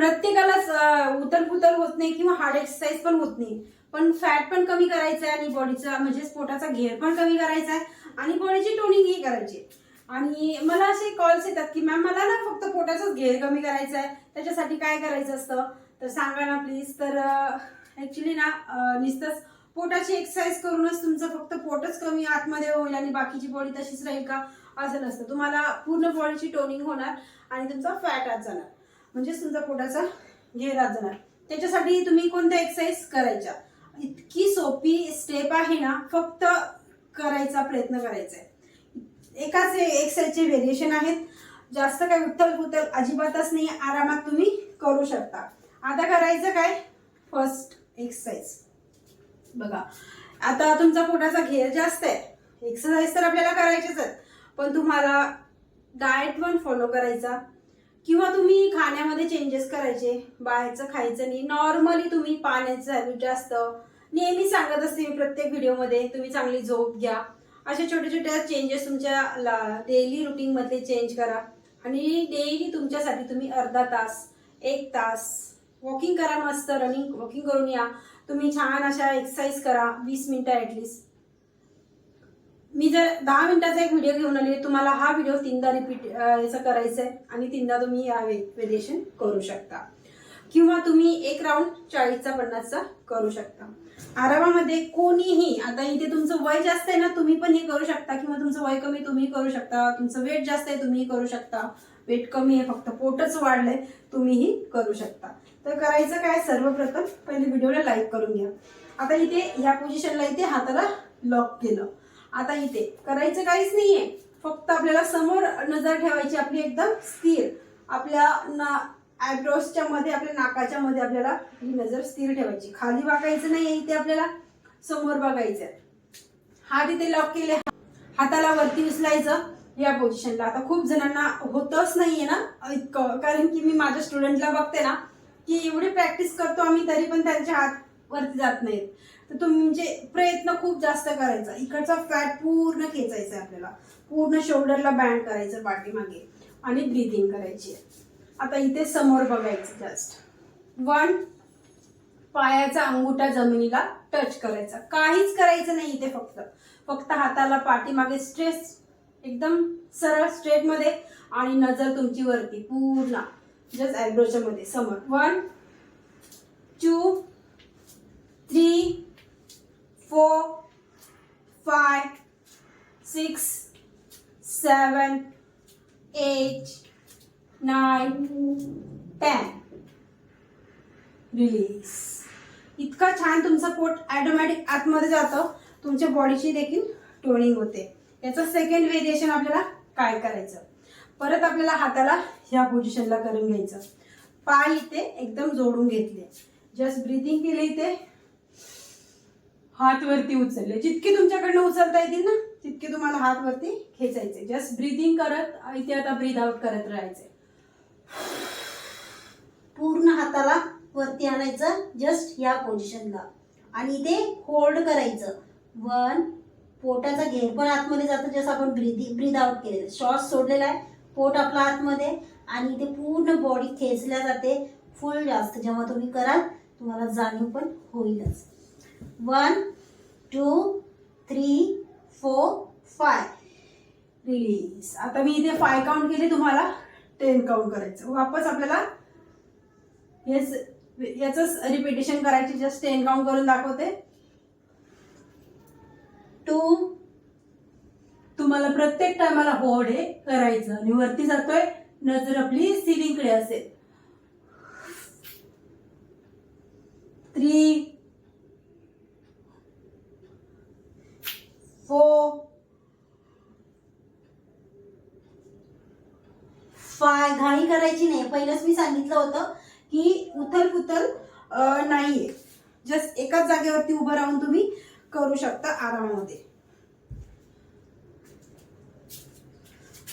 प्रत्येकालाच उतर पुतर होत नाही किंवा हार्ड एक्सरसाइज पण होत नाही. पण फॅट पण कमी करायचं आहे आणि बॉडीचा म्हणजे पोटाचा घेर पण कमी करायचा आहे आणि बॉडीची टोनिंगही करायची आहे. आणि मला असे कॉल्स येतात की मॅम मला ना फक्त पोटाचाच घेर कमी करायचा आहे. त्याच्यासाठी काय करायचं असतं? तर सांगा ना प्लीज तर ऍक्च्युली ना अं, नुसतंच पोटाची एक्सरसाइज करूनच तुमचं फक्त पोटच कमी आतमध्ये होईल आणि बाकीची बॉडी तशीच राहील का? असं नसतं. तुम्हाला पूर्ण बॉडीची टोनिंग होणार आणि तुमचा फॅट आत जाणार. म्हणजेच तुमचा पोटाचा घेरा जाणार त्याच्यासाठी तुम्ही कोणत्या एक्सरसाइज करायच्या इतकी सोपी स्टेप आहे ना फक्त करायचा प्रयत्न करायचा आहे. एकाच एक्सरसाइजचे व्हेरिएशन आहेत. जास्त काय उत्तल पुतल अजिबातच नाही आरामात तुम्ही करू शकता. आता करायचं काय? फर्स्ट एक्सरसाइज बघा आता तुमचा पोटाचा घेर जास्त आहे. एक्सरसाइज तर आपल्याला करायचीच आहेत. पण तुम्हाला डाएट पण फॉलो करायचा. किंवा तुम्ही खाण्यामध्ये चेंजेस करायचे बाहेरचं खायचं नाही. नॉर्मली तुम्ही पाण्याचं हॅबिट जास्त. नेहमी सांगत असते मी प्रत्येक व्हिडिओमध्ये तुम्ही चांगली झोप घ्या. अशा छोट्या छोट्या चेंजेस तुमच्या डेली रुटीनमधले चेंज करा. आणि डेली तुमच्यासाठी तुम्ही अर्धा तास एक तास वॉकिंग करा मस्त रनिंग वॉकिंग करून या. तुम्ही छान अशा एक्सरसाइज करा वीस मिनटं ॲटलिस्ट मी जर दहा मिनिटाचा एक व्हिडिओ घेऊन आली तुम्हाला हा व्हिडिओ तीनदा रिपीट याचं करायचं आहे आणि तीनदा तुम्ही या वेरिएशन करू शकता. किंवा तुम्ही एक राऊंड चाळीसचा पन्नासचा करू शकता. आरामामध्ये कोणीही आता इथे तुमचं वय जास्त आहे ना तुम्ही पण हे करू शकता. किंवा तुमचं वय कमी तुम्ही करू शकता. तुमचं वेट जास्त आहे तुम्ही करू शकता. वेट कमी आहे फक्त पोटच वाढलंय तुम्हीही करू शकता. तर करायचं काय? सर्वप्रथम पहिले व्हिडिओला लाईक करून घ्या. आता इथे ह्या पोझिशनला इथे हाताला लॉक केलं. आता इथे. करायचं काहीच नाहीये. फक्त आपल्याला समोर नजर ठेवायची आपली एकदम स्थिर. आपल्या ना आयब्रोजच्या मध्ये आपल्या नाकाच्या मध्ये आपल्याला ही नजर स्थिर ठेवायची. खाली बघायचं नाहीये इथे आपल्याला समोर बघायचं. हात इथे लॉक केले. हाताला वरती उचलायचं या पोझिशनला आता खूप जणांना होतच नाहीये ना? इतकं. कारण की मी माझ्या स्टुडंटला बघते ना की एवढी प्रॅक्टिस करतो आम्ही तरी पण त्यांचे हात वरती जात नाहीत. तर तुमचे म्हणजे प्रयत्न खूप जास्त करायचा. इकडचा फॅट पूर्ण खेचायचा आहे आपल्याला. पूर्ण शोल्डरला बँड करायचं पाठीमागे. आणि ब्रिदिंग करायची. आहे आता इथे समोर बघायचं जस्ट वन पायाचा अंगुठा जमिनीला टच करायचा. काहीच करायचं नाही इथे फक्त. फक्त हाताला पाठीमागे स्ट्रेस एकदम सरळ स्ट्रेटमध्ये. आणि नजर तुमची वरती. पूर्ण. जस्ट ॲब्रोच्या मध्ये. समोर. One two three four five six seven eight, nine ten release इतका छान तुमचं पोट ॲटोमॅटिक आतमध्ये जातं. तुमच्या बॉडीची देखील टोनिंग होते. याचं सेकंड व्हेरिएशन आपल्याला काय करायचं? परत आपल्याला हाताला ह्या पोझिशनला करून घ्यायचं. पाय इथे एकदम जोडून घेतले. जस्ट ब्रिथिंग केले इथे. हात वरती उचलले. जितके तुमच्याकडनं उचलता येतील ना तितके तुम्हाला हात वरती खेचायचे. जस्ट ब्रिदिंग करत इथे आता ब्रीद आउट करत राहायचे. पूर्ण हाताला वरती आणायचं जस्ट या पोझिशनला आणि इथे होल्ड करायचं. वन पोटाचा घेर पण आतमध्ये जातो जसं आपण ब्रिदिंग ब्रीद आउट केलेलं. श्वास सोडलेला आहे पोट आपला आतमध्ये. आणि इथे पूर्ण बॉडी खेचल्या जाते. फुल जास्त जेव्हा तुम्ही कराल तुम्हाला जाणीव पण होईलच. One two three four five. Release आता मी इथे फाय काउंट केले तुम्हाला टेन काउंट करायचं. वापस आपल्याला हेच याच रिपिटेशन करायची जस्ट टेन काउंट करून दाखवते. टू तुम्हाला प्रत्येक टायमाला होड हे करायचं. आणि वरती जातोय नजर आपली सिलिंगकडे असेल. थ्री four, फाय घाई करायची नाही. पहिलंच मी सांगितलं होतं की उथल पुथल नाहीये. जस्ट एकाच जागेवरती उभं राहून तुम्ही करू शकता आरामामध्ये.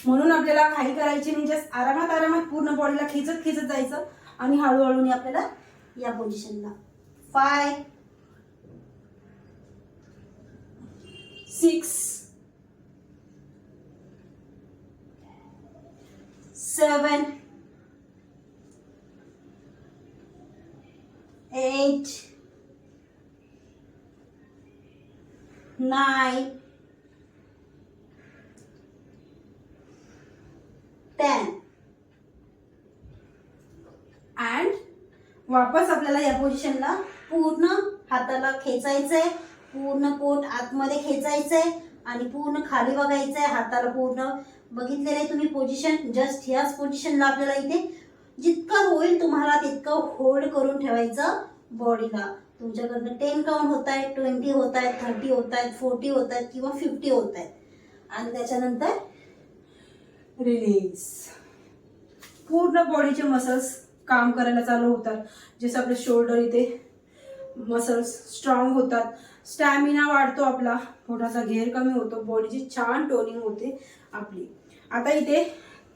म्हणून आपल्याला घाई करायची नाही. जस्ट आरामात आरामात पूर्ण बॉडीला खेचत खेचत जायचं आणि हळूहळू आपल्याला या पोझिशनला five six seven eight nine ten and वापस आपल्याला या पोझिशनला पूर्ण हाताला खेचायचंय. पूर्ण पोट आतमध्ये खेचायचंय आणि पूर्ण खाली बघायचंय हाताला पूर्ण. बघितलेलं आहे तुम्ही पोझिशन जस्ट ह्याच पोझिशनला आपल्याला इथे. जितकं होईल तुम्हाला तितकं होल्ड करून ठेवायचं बॉडीला तुमच्याकडनं टेन काउंट होत आहेत ट्वेंटी होत आहेत थर्टी होत आहेत फोर्टी होत आहेत किंवा फिफ्टी होत आहेत आणि त्याच्यानंतर रिलीज पूर्ण बॉडीचे मसल्स काम करायला चालू होतात. जसं आपले शोल्डर इथे मसल्स स्ट्रॉंग होतात. स्टॅमिना वाढतो आपला. पोटाचा घेर कमी होतो. बॉडीची छान टोनिंग होते आपली. आता इथे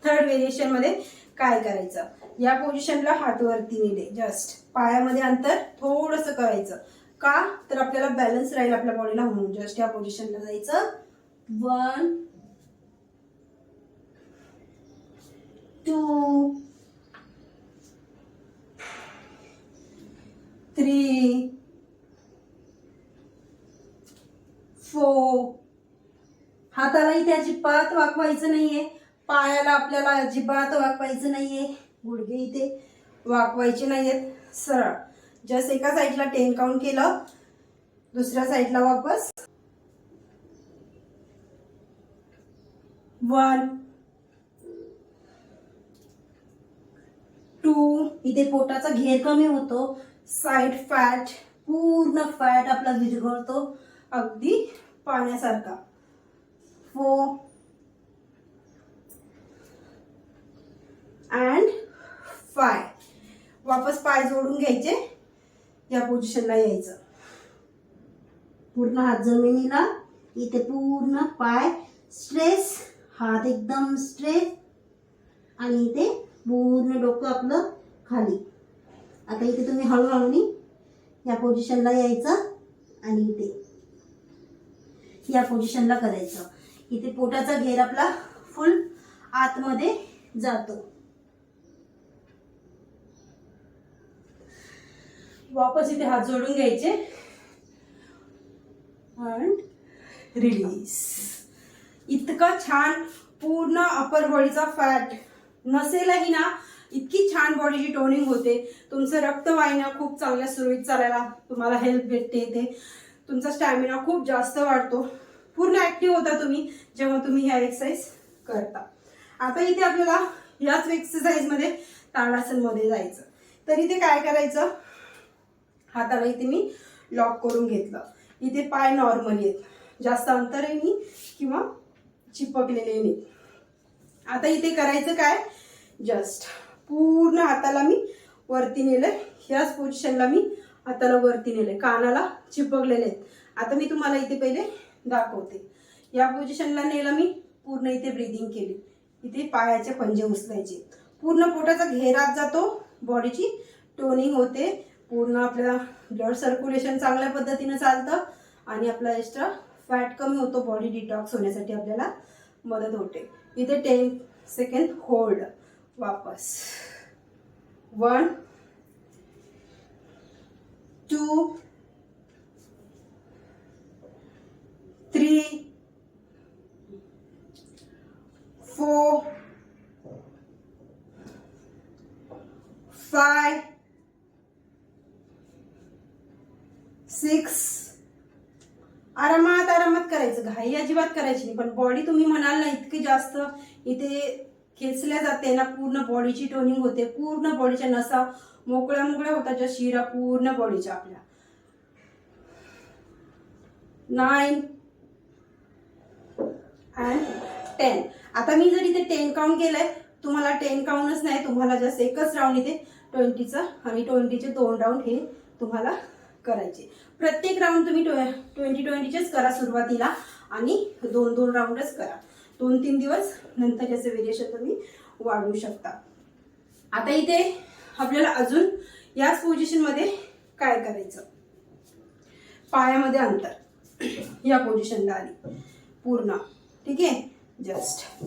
थर्ड व्हेरिएशनमध्ये काय करायचं? या पोझिशनला हातवरती नेले. जस्ट पायामध्ये अंतर थोडंसं करायचं. का? तर आपल्याला बॅलन्स राहील आपल्या बॉडीला म्हणून. जस्ट या पोझिशनला जायचं. वन टू थ्री फोर इथे अजिबात वाकवायचं नाहीये. पायाला आपल्याला अजिबात वाकवायचं नाहीये. गुडघे इथे वाकवायचे नाहीयेत. सरळ. जस्ट एका साईडला टेन काउंट केलं. दुसऱ्या साईडला वापस. वन टू इथे पोटाचा घेर कमी होतो. साईड फॅट पूर्ण फॅट आपला विरघळतो. अगदी पाण्यासारखा. Four. अँड फाय वापस पाय जोडून घ्यायचे. या पोझिशनला यायचं. पूर्ण हात जमिनीला. इथे पूर्ण पाय. स्ट्रेस हात एकदम स्ट्रेस आणि इथे पूर्ण डोकं आपलं खाली. आता इथे तुम्ही हळूहळूनी या पोझिशनला यायचं. आणि इथे या पोझिशनला करायचं. इथे पोटाचा घेर आपला फुल आतमध्ये जातो. वापस इथे हात जोडून घ्यायचे. अँड रिलीज इतकं छान पूर्ण अपर बॉडीचा फॅट नसेलही ना इतकी छान बॉडीची टोनिंग होते. तुमचं रक्तवाहिन्या खूप चांगल्या सुरळीत चालायला तुम्हाला हेल्प भेटते इथे. तुमचा स्टॅमिना खूप जास्त वाढतो. पूर्ण ऍक्टिव्ह होता तुम्ही जेव्हा तुम्ही ह्या एक्सरसाइज करता. आता इथे आपल्याला याच एक्सरसाइजमध्ये ताडासनमध्ये जायचं. तर इथे काय करायचं? हाताला इथे मी लॉक करून घेतलं. इथे पाय नॉर्मली आहेत जास्त अंतरही नाही किंवा चिपकलेले नाही आता इथे करायचं काय? जस्ट पूर्ण हाताला मी वरती नेलं ह्याच पोझिशनला मी हाताला वरती नेलंय. कानाला चिपकलेले आहेत आता मी तुम्हाला इथे पहिले दाखवते. या पोझिशनला नेलं मी पूर्ण इथे ब्रिदिंग केली. इथे पायाचे पंजे उचलायचे. पूर्ण पोटाचा घेरात जातो बॉडीची टोनिंग होते. पूर्ण आपल्याला ब्लड सर्क्युलेशन चांगल्या पद्धतीनं चालतं आणि आपला एक्स्ट्रा फॅट कमी होतो बॉडी डिटॉक्स होण्यासाठी आपल्याला मदत होते. इथे टेन सेकंड होल्ड वापस. One two three four five six आरामात आरामात करायचं घाई अजिबात करायची नाही. पण बॉडी तुम्ही म्हणाल ना इतकी जास्त इथे खेचल्या जाते ना पूर्ण बॉडीची टोनिंग होते. पूर्ण बॉडीच्या नसा मोकळ्या मोकळ्या होतात ज्या शिरा पूर्ण बॉडीच्या आपल्या. नाईन अँड टेन आता मी जर इथे टेन काउंट केलंय तुम्हाला टेन काउंटच नाही तुम्हाला जस्ट एकच राऊंड इथे ट्वेंटीचा आणि ट्वेंटीचे दोन राऊंड हे तुम्हाला करायचे. प्रत्येक राऊंड तुम्ही ट्वेंटी ट्वेंटीचेच करा सुरुवातीला. आणि दोन दोन राऊंडच करा. दोन तीन दिवस नंतर याचं व्हेरिएशन तुम्ही वाढवू शकता. आता इथे आपल्याला अजून याच पोझिशनमध्ये काय करायचं? पायामध्ये अंतर. या पोझिशनला आली. पूर्ण. ठीक आहे? जस्ट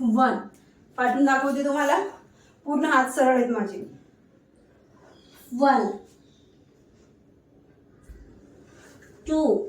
वन पाठून दाखवते तुम्हाला. पूर्ण हात सरळ आहेत माझे. One two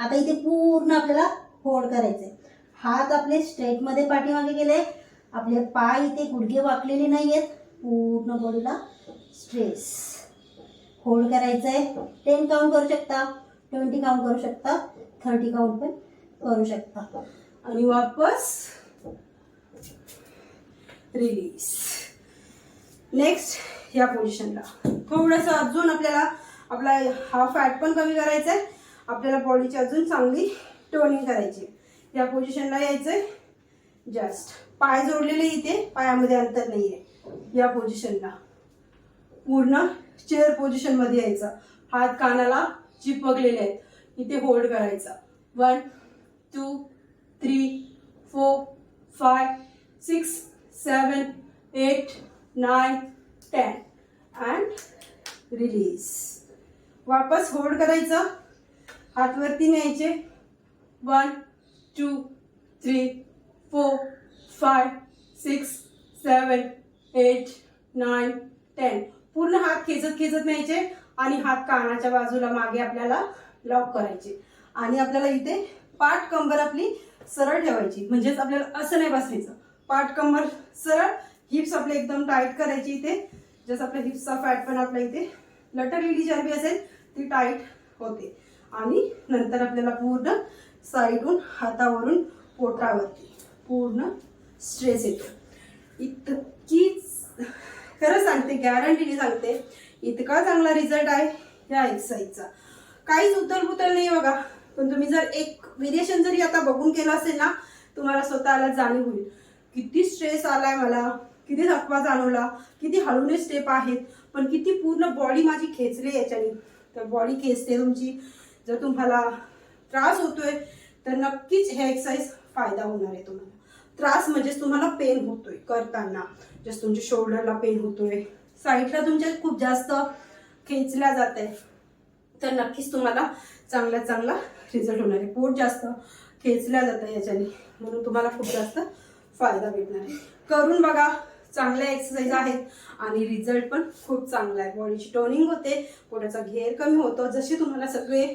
आता इथे पूर्ण आपल्याला होल्ड करायचे हात आपले स्ट्रेटमध्ये पाठीमागे गेले. आपले पाय इथे गुडघे वाकलेले आहेत पूर्ण बॉडीला स्ट्रेस होल्ड करायचंय. टेन काउंट करू शकता. ट्वेंटी काउंट करू शकता. थर्टी काउंट पण करू शकता. आणि वापस रिलीज नेक्स्ट या पोझिशनला थोडंसं अजून आपल्याला आपला हा फॅट पण कमी करायचा आहे आपल्याला बॉडीची अजून चांगली टोनिंग करायची आहे. या पोझिशनला यायचंय. जस्ट पाय जोडलेले इथे पायामध्ये अंतर नाही आहे या पोझिशनला पूर्ण चेअर पोझिशनमध्ये यायचं. हात कानाला चिपकलेले आहेत. इथे होल्ड करायचा. One two three four five six seven eight nine ten and release वापस होल्ड करायचं. हात वरती न्यायचे. One two three four five six seven eight nine ten पूर्ण हात खेचत खेचत न्यायचे आणि हात कानाच्या बाजूला मागे आपल्याला लॉक करायचे. आणि आपल्याला इथे पाठ कंबर आपली सरळ ठेवायची. म्हणजेच आपल्याला असं नाही बसायचं. पाठ कंबर सरळ हिप्स आपले एकदम टाईट करायची इथे. जसं आपल्या हिप्सचा फॅट पण आपल्या इथे. लटरलेली चरबी असेल ती टाईट होते. आणि नंतर आपल्याला पूर्ण साईडून हातावरून पोटावरती पूर्ण स्ट्रेस येतो. इतकीच खरं सांगते गॅरंटीने सांगते इतका चांगला रिझल्ट आहे या एक्सरसाइजचा काहीच उतल नाही बघा. पण तुम्ही जर एक व्हेरिएशन जरी आता बघून केलं असेल ना तुम्हाला स्वतःला जाणीव होईल. किती स्ट्रेस आलाय मला किती थकवा जाणवला किती हळूने स्टेप आहेत पण किती पूर्ण बॉडी माझी खेचली याच्याने. तर बॉडी खेचते तुमची. जर तुम्हाला त्रास होतोय तर नक्कीच हे एक्सरसाइज फायदा होणार आहे तुम्हाला. त्रास म्हणजेच तुम्हाला पेन होतोय करताना. जसं तुमच्या शोल्डरला पेन होतोय साईडला तुमच्या खूप जास्त खेचल्या जात आहे तर नक्कीच तुम्हाला चांगला चांगला रिझल्ट होणार आहे. पोट जास्त खेचल्या जातं याच्याने. म्हणून तुम्हाला खूप जास्त फायदा भेटणार आहे. करून बघा चांगल्या एक्सरसाइज आहेत आणि रिझल्ट पण खूप चांगला आहे. बॉडीची टोनिंग होते पोटाचा घेर कमी होतो. जसे तुम्हाला सगळे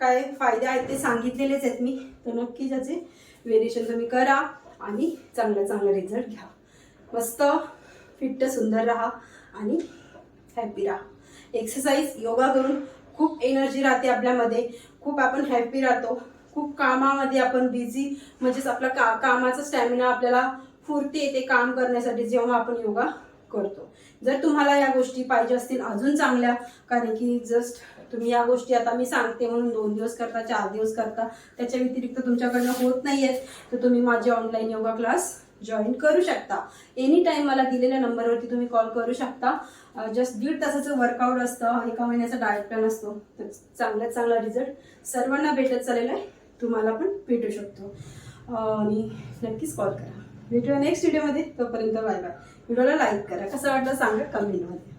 काय फायदे आहेत ते सांगितलेलेच आहेत मी. तर नक्की त्याचे व्हेरिएशन तुम्ही करा आणि चांगला चांगला रिझल्ट घ्या. मस्त फिट्ट सुंदर राहा आणि हॅपी राहा. एक्सरसाइज योगा करून खूप एनर्जी राहते आपल्यामध्ये. खूप आपण हॅपी राहतो. खूप कामामध्ये आपण बिझी म्हणजेच आपला का कामाचा स्टॅमिना आपल्याला फुरते येते काम करण्यासाठी जेव्हा आपण योगा करतो. जर तुम्हाला या गोष्टी पाहिजे असतील अजून चांगल्या कारण की जस्ट तुम्ही या गोष्टी आता मी सांगते म्हणून दोन दिवस करता चार दिवस करता. त्याच्या व्यतिरिक्त तुमच्याकडनं होत नाही आहेत तर तुम्ही माझे ऑनलाईन योगा क्लास जॉईन करू शकता. एनी टाईम मला दिलेल्या नंबरवरती तुम्ही कॉल करू शकता. जस्ट दीड तासाचं वर्कआउट असतं. एका महिन्याचा डायट प्लॅन असतो. तर चांगल्यात चांगला रिझल्ट सर्वांना भेटत चाललेला आहे. तुम्हाला पण भेटू शकतो. आणि नक्कीच कॉल करा. भेटूया नेक्स्ट व्हिडिओमध्ये तोपर्यंत बाय बाय व्हिडिओला लाईक करा. कसं वाटलं सांगा कमेंटमध्ये